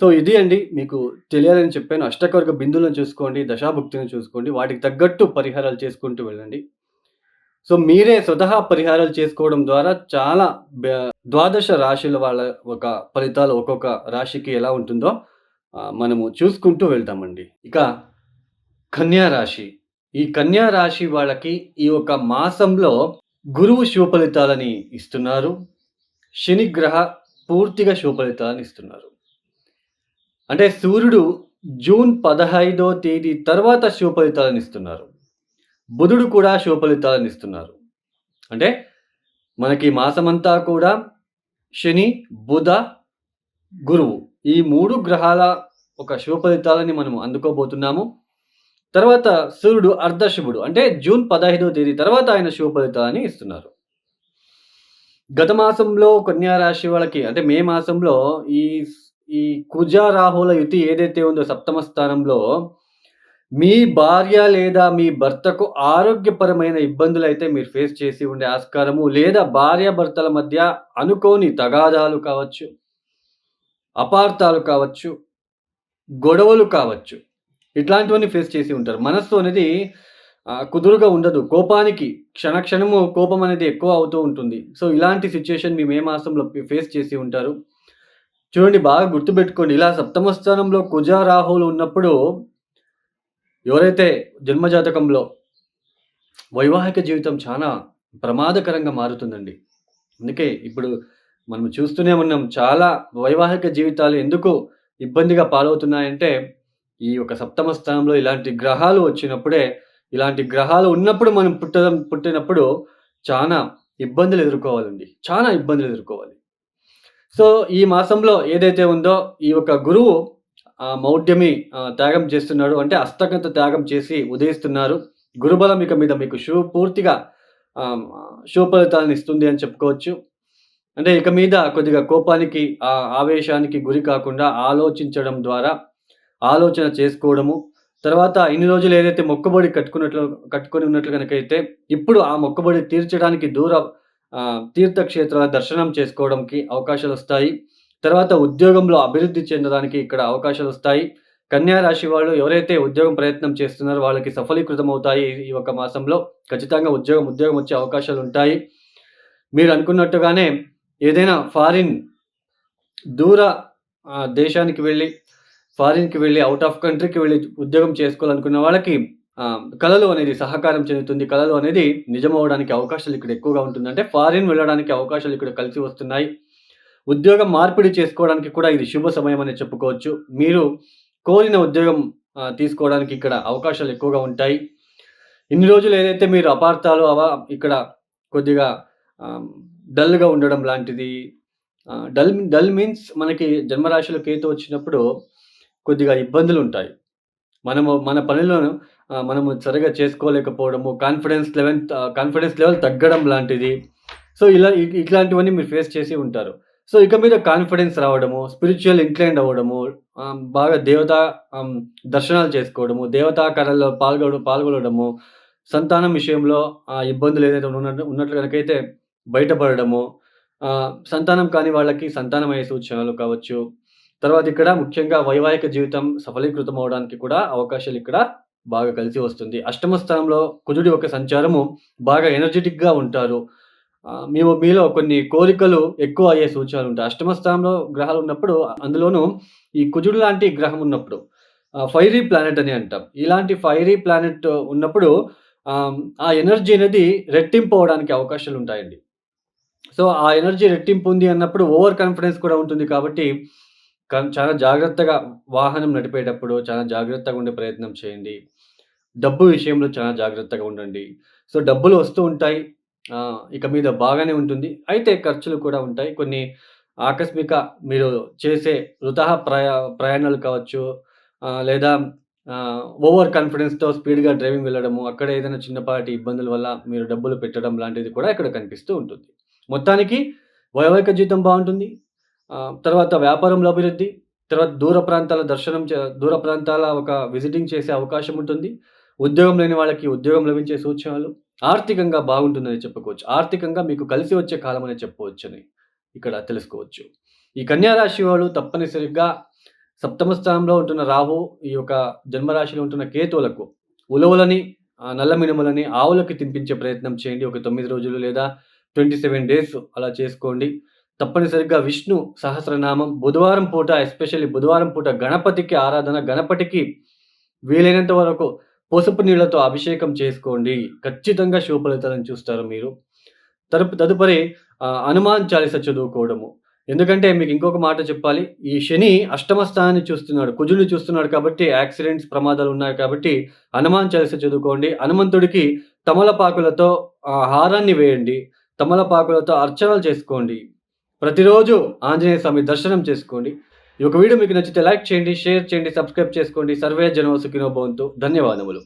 So ఇది అండి మీకు తెలియాలని చెప్పాను అష్టకవర్గ బిందువులను చూసుకోండి దశాభుక్తిని చూసుకోండి వాటికి తగ్గట్టు పరిహారాలు చేసుకుంటూ వెళ్ళండి సో మీరే స్వతహా పరిహారాలు చేసుకోవడం ద్వారా చాలా ద్వాదశ రాశుల వాళ్ళ ఒక ఫలితాలు ఒక్కొక్క రాశికి ఎలా ఉంటుందో మనము చూసుకుంటూ వెళ్తామండి. ఇక కన్యా రాశి. ఈ కన్యా రాశి వాళ్ళకి ఈ ఒక మాసంలో గురువు శుభ ఫలితాలని ఇస్తున్నారు. శనిగ్రహ పూర్తిగా శుభ ఫలితాలను ఇస్తున్నారు. అంటే సూర్యుడు జూన్ 15వ తేదీ తర్వాత శుభ ఫలితాలను ఇస్తున్నారు. బుధుడు కూడా శుభ ఫలితాలను ఇస్తున్నారు. అంటే మనకి మాసమంతా కూడా శని, బుధ, గురువు ఈ మూడు గ్రహాల ఒక శుభ ఫలితాలని మనం అందుకోబోతున్నాము. తర్వాత సూర్యుడు అర్ధశుభుడు. అంటే జూన్ 15వ తేదీ తర్వాత ఆయన శుభ ఫలితాలని ఇస్తున్నారు. గత మాసంలో కన్యా రాశి వాళ్ళకి అంటే మే మాసంలో ఈ ఈ కుజ, రాహుల యుతి ఏదైతే ఉందో సప్తమ స్థానంలో మీ భార్య లేదా మీ భర్తకు ఆరోగ్యపరమైన ఇబ్బందులు అయితే మీరు ఫేస్ చేసి ఉండే ఆస్కారము లేదా భార్యాభర్తల మధ్య అనుకోని తగాదాలు కావచ్చు. అపార్థాలు కావచ్చు. గొడవలు కావచ్చు. ఇట్లాంటివన్నీ ఫేస్ చేసి ఉంటారు. మనస్సు అనేది కుదురుగా ఉండదు. కోపానికి క్షణ క్షణము కోపం అనేది ఎక్కువ అవుతూ ఉంటుంది. సో, ఇలాంటి సిట్యుయేషన్ మీ మే మాసంలో ఫేస్ చేసి ఉంటారు. చూడండి బాగా గుర్తుపెట్టుకోండి. ఇలా సప్తమ స్థానంలో కుజ, రాహువులు ఉన్నప్పుడు ఎవరైతే జన్మజాతకంలో వైవాహిక జీవితం చాలా ప్రమాదకరంగా మారుతుందండి. అందుకే ఇప్పుడు మనం చూస్తూనే ఉన్నాం. చాలా వైవాహిక జీవితాలు ఎందుకు ఇబ్బందిగా పాలవుతున్నాయంటే ఈ యొక్క సప్తమ స్థానంలో ఇలాంటి గ్రహాలు వచ్చినప్పుడే ఇలాంటి గ్రహాలు ఉన్నప్పుడు మనం పుట్టడం పుట్టినప్పుడు చాలా ఇబ్బందులు ఎదుర్కోవాలండి. చాలా ఇబ్బందులు ఎదుర్కోవాలి. సో, ఈ మాసంలో ఏదైతే ఉందో ఈ యొక్క గురువు ఆహ్, మౌఢ్యమి త్యాగం చేస్తున్నాడు. అంటే అస్తగంత త్యాగం చేసి ఉదయిస్తున్నారు. గురుబలం ఇక మీద మీకు శు పూర్తిగా ఆహ్, శుభ ఫలితాలను ఇస్తుంది అని చెప్పుకోవచ్చు. అంటే ఇక మీద కొద్దిగా కోపానికి ఆవేశానికి గురి కాకుండా ఆలోచించడం ద్వారా ఆలోచన చేసుకోవడము. తర్వాత ఇన్ని రోజులు ఏదైతే మొక్కబడి కట్టుకున్నట్లు కట్టుకొని ఉన్నట్లు గనకైతే ఇప్పుడు ఆ మొక్కబడి తీర్చడానికి దూర తీర్థక్షేత్రాల దర్శనం చేసుకోవడానికి అవకాశాలు వస్తాయి తర్వాత ఉద్యోగంలో అభివృద్ధి చెందడానికి ఇక్కడ అవకాశాలొస్తాయి. కన్యా రాశి వాళ్ళు ఎవరైతే ఉద్యోగం ప్రయత్నం చేస్తున్నారో వాళ్ళకి సఫలీకృతం అవుతాయి. ఈ ఒక మాసంలో ఖచ్చితంగా ఉద్యోగం ఉద్యోగం వచ్చే అవకాశాలు ఉంటాయి మీరు అనుకున్నట్టుగానే ఏదైనా ఫారిన్ దూర దేశానికి వెళ్ళి ఫారిన్‌కి వెళ్ళి అవుట్ ఆఫ్ కంట్రీకి వెళ్ళి ఉద్యోగం చేసుకోవాలనుకున్న వాళ్ళకి కళలు అనేది సహకారం చెందుతుంది. కళలు అనేది నిజమవడానికి అవకాశాలు ఇక్కడ ఎక్కువగా ఉంటుందంటే ఫారిన్ వెళ్ళడానికి అవకాశాలు ఇక్కడ కలిసి వస్తున్నాయి. ఉద్యోగం మార్పిడి చేసుకోవడానికి కూడా ఇది శుభ సమయం అని చెప్పుకోవచ్చు. మీరు కోరిన ఉద్యోగం తీసుకోవడానికి ఇక్కడ అవకాశాలు ఎక్కువగా ఉంటాయి. ఇన్ని రోజులు ఏదైతే మీరు అపార్థాలు అవా ఇక్కడ కొద్దిగా డల్‌గా ఉండడం లాంటిది డల్ డల్ మీన్స్ మనకి జన్మరాశిలో కేతు వచ్చినప్పుడు కొద్దిగా ఇబ్బందులు ఉంటాయి మనము మన పనిలోను మనము సరిగ్గా చేసుకోలేకపోవడము, కాన్ఫిడెన్స్ లెవెల్ కాన్ఫిడెన్స్ లెవెల్ తగ్గడం లాంటిది. సో, ఇలా ఇట్లాంటివన్నీ మీరు ఫేస్ చేసి ఉంటారు. సో, ఇక మీద కాన్ఫిడెన్స్ రావడము, స్పిరిచువల్ ఇంక్లైన్డ్ అవ్వడము, బాగా దేవతా దర్శనాలు చేసుకోవడము, దేవతా కళల్లో పాల్గొడ పాల్గొనడము, సంతానం విషయంలో ఆ ఇబ్బందులు ఏదైతే ఉన్నట్టు ఉన్నట్లు కనుకైతే బయటపడడము, సంతానం కాని వాళ్ళకి సంతానమయ్యే సూచనలు కావచ్చు. తర్వాత ఇక్కడ ముఖ్యంగా వైవాహిక జీవితం సఫలీకృతం అవ్వడానికి కూడా అవకాశాలు ఇక్కడ బాగా కలిసి వస్తుంది. అష్టమ స్థానంలో కుజుడి యొక్క సంచారము బాగా ఎనర్జెటిక్గా ఉంటారు. మేము మీలో కొన్ని కోరికలు ఎక్కువ అయ్యే సూచనలు ఉంటాయి అష్టమ స్థానంలో గ్రహాలు ఉన్నప్పుడు అందులోనూ ఈ కుజుడు లాంటి గ్రహం ఉన్నప్పుడు ఫైరీ ప్లానెట్ అని అంటాం. ఇలాంటి ఫైరీ ప్లానెట్ ఉన్నప్పుడు ఆ ఎనర్జీ అనేది రెట్టింపు అవడానికి అవకాశాలు ఉంటాయండి సో, ఆ ఎనర్జీ రెట్టింపు ఉంది అన్నప్పుడు ఓవర్ కాన్ఫిడెన్స్ కూడా ఉంటుంది కాబట్టి కానీ చాలా జాగ్రత్తగా వాహనం నడిపేటప్పుడు చాలా జాగ్రత్తగా ఉండే ప్రయత్నం చేయండి. డబ్బు విషయంలో చాలా జాగ్రత్తగా ఉండండి. సో, డబ్బులు వస్తూ ఉంటాయి. ఇక మీద బాగానే ఉంటుంది. అయితే ఖర్చులు కూడా ఉంటాయి. కొన్ని ఆకస్మిక మీరు చేసే వృథా ప్రయా ప్రయాణాలు కావచ్చు లేదా ఓవర్ కాన్ఫిడెన్స్‌తో స్పీడ్‌గా డ్రైవింగ్ వెళ్ళడము, అక్కడ ఏదైనా చిన్నపాటి ఇబ్బందుల వల్ల మీరు డబ్బులు పెట్టడం లాంటిది కూడా ఇక్కడ కనిపిస్తూ ఉంటుంది. మొత్తానికి వైవాహిక జీవితం బాగుంటుంది తర్వాత వ్యాపారంలో అభివృద్ధి, తర్వాత దూర ప్రాంతాల దర్శనం దూర ప్రాంతాల ఒక విజిటింగ్ చేసే అవకాశం ఉంటుంది. ఉద్యోగం లేని వాళ్ళకి ఉద్యోగం లభించే సూచనలు. ఆర్థికంగా బాగుంటుందని చెప్పుకోవచ్చు. ఆర్థికంగా మీకు కలిసి వచ్చే కాలం అని చెప్పవచ్చని ఇక్కడ తెలుసుకోవచ్చు. ఈ కన్యారాశి వాళ్ళు తప్పనిసరిగా సప్తమ స్థానంలో ఉంటున్న రాహు, ఈ యొక్క జన్మరాశిలో ఉంటున్న కేతువులకు ఉలవలని నల్ల మినుములని ఆవులకి తినిపించే ప్రయత్నం చేయండి ఒక తొమ్మిది రోజులు లేదా ట్వంటీ సెవెన్ డేస్ అలా చేసుకోండి తప్పనిసరిగా విష్ణు సహస్రనామం బుధవారం పూట ఎస్పెషల్లీ బుధవారం పూట గణపతికి ఆరాధన గణపతికి వీలైనంత వరకు పసుపు నీళ్ళతో అభిషేకం చేసుకోండి. ఖచ్చితంగా శుభఫలితాలను చూస్తారు మీరు. తరుపు తదుపరి హనుమాన్ చాలీస చదువుకోవడము. ఎందుకంటే మీకు ఇంకొక మాట చెప్పాలి. ఈ శని అష్టమ స్థానాన్ని చూస్తున్నాడు కుజుని చూస్తున్నాడు కాబట్టి యాక్సిడెంట్స్ ప్రమాదాలు ఉన్నాయి కాబట్టి హనుమాన్ చాలీస చదువుకోండి. హనుమంతుడికి తమలపాకులతో హారాన్ని వేయండి. తమలపాకులతో అర్చనలు చేసుకోండి. ప్రతిరోజు ఆంజనేయ స్వామి దర్శనం చేసుకోండి. ఈ ఒక వీడియో మీకు నచ్చితే లైక్ చేయండి షేర్ చేయండి సబ్స్క్రైబ్ చేసుకోండి. సర్వే జనో సుఖినో భవంతు. ధన్యవాదములు.